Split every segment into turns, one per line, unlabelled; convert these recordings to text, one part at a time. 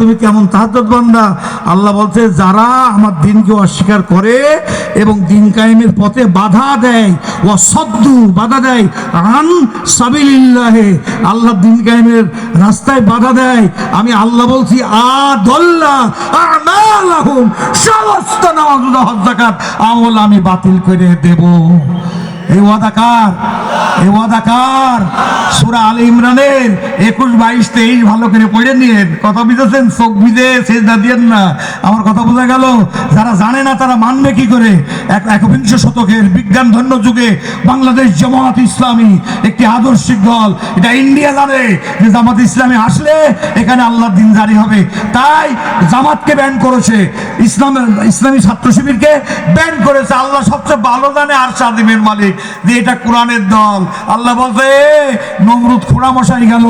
তুমি কেমন তাহাজ্জুদ বান্দা? আল্লাহ বলছে, যারা আমার দিনকে অস্বীকার করে এবং দিন কায়েমের পথে বাধা দেয় ও সদ্দু বাধা দেয়, আন সাবিলিল্লাহে, আল্লাহ দিন কায়েমের রাস্তায় বাধা দেয়। আমি আল্লাহ বলছি আ সমস্ত নামাজ আমল আমি বাতিল করে দেব। এই ওয়াদাকার বাংলাদেশ জামাত ইসলামী একটি আদর্শিক দল, এটা ইন্ডিয়া জানে যে জামাত ইসলামী আসলে এখানে আল্লাহর দিন জারি হবে। তাই জামাতকে ব্যান করেছে ইসলামের ইসলামী ছাত্র শিবিরকে ব্যান করেছে। আল্লাহ সবচেয়ে ভালো জানে আর সাদিমের মালিক যে এটা কোরআনের দল। আল্লাহ বলতে নমরুদ খোড়া মশাই গেল।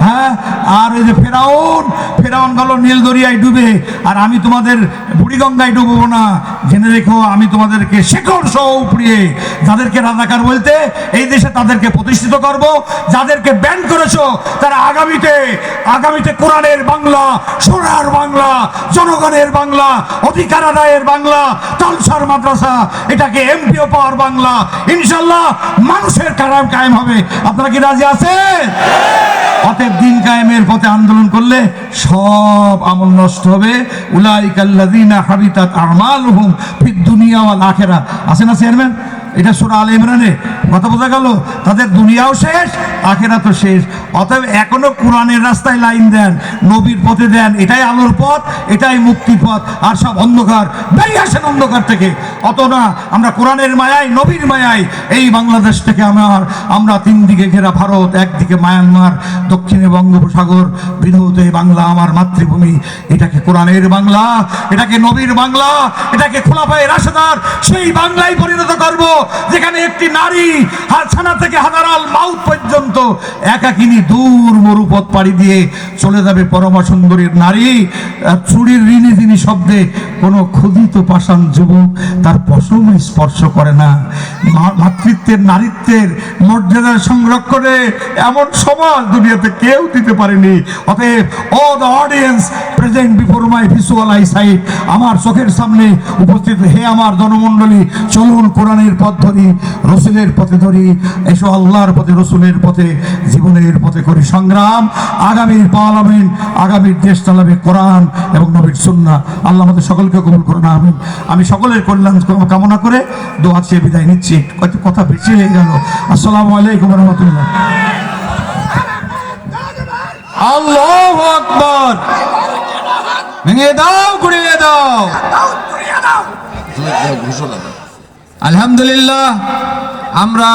হ্যাঁ? আর ওই যে ফেরাউন ফেরাউন গেল নীল দরিয়ায় ডুবে। আর আমি তোমাদের বুড়িগঙ্গায় ডুববো না। জেনে রেখো, আমি তোমাদেরকে শেখর সহ উপড়িয়ে যাদেরকে রাজাকার বলতে এই দেশে তাদেরকে প্রতিষ্ঠিত করব, যাদেরকে ব্যান করেছ, তারা আগামীতে আগামীতে কোরআনের বাংলা, সোনার বাংলা, জনগণের বাংলা, অধিকার আদায়ের বাংলা, তালসার মাদ্রাসা, এটাকে এমপিও পাওয়ার বাংলা, ইনশাল্লাহ মানুষের কারাম কায়েম হবে। আপনারা কি রাজি আছেন? অতএব দিন কায়েমের পথে আন্দোলন করলে সব আমল নষ্ট হবে। উলাইকাল্লাযীনা হাবিতাত আমালুহুম ফিদ দুনিয়া ওয়াল আখেরা। আছে না চেয়ারম্যান? এটা সুরা আল ইমরানে। কথা বোঝা গেল? তাদের দুনিয়াও শেষ আখেরা তো শেষ। অতএব এখনও কোরআনের রাস্তায় লাইন দেন, নবীর পথে দেন, এটাই আলোর পথ, এটাই মুক্তির পথ, আর সব অন্ধকার, বেরিয়ে আসেন অন্ধকার থেকে। অত না, আমরা কোরআনের মায়ায়, নবীর মায়ায়, এই বাংলাদেশ থেকে আমার, আমরা তিন দিকে ঘেরা ভারত একদিকে মায়ানমার, দক্ষিণে বঙ্গোপসাগর বিধৌত এই বাংলা আমার মাতৃভূমি। এটাকে কোরআনের বাংলা, এটাকে নবীর বাংলা, এটাকে খোলাফায় রাশেদার, সেই বাংলায় পরিণত করব, যেখানে একটি নারী হাছানা থেকে হাজারাল মাউথ পর্যন্ত একাকিনী দূর মরুপথ পাড়ি দিয়ে চলে যাবে পরমা সুন্দরীর নারী চুরির ঋণী যিনি শব্দে কোনো ক্ষুদিত পাষাণ যুবক, তার পশম স্পর্শ করে না। মাতৃত্বের নারীত্বের মর্যাদার সংরক্ষণে এমন সমাজ দুনিয়াতে কেউ দিতে পারেনি। অতএব ও the audience present before my visual eyesight আমার চোখের সামনে উপস্থিত হে আমার জনমণ্ডলী, চলুন কোরআনের পথ ধরি, রসুলের পথে ধরি, এসো আল্লাহর পথে, রসুলের পথে, জীবনের পথে। করি সংগ্রাম আগামীর পার্লামেন্ট আগামীর দেশ চালাবে কোরআন এবং নবীর সুন্না আল্লাহ আমাদের সকলকে কবুল করুন আমি আমি সকলের কল্যাণ কামনা করে দোয়া চেয়ে বিদায় নিচ্ছি। কত কথা বেশি হয়ে গেল। আসসালামু আলাইকুম রহমতুল্লাহ।
আল্লাহ আকবর। ভেঙে দাও গুড়িয়ে দাও। আলহামদুলিল্লাহ, আমরা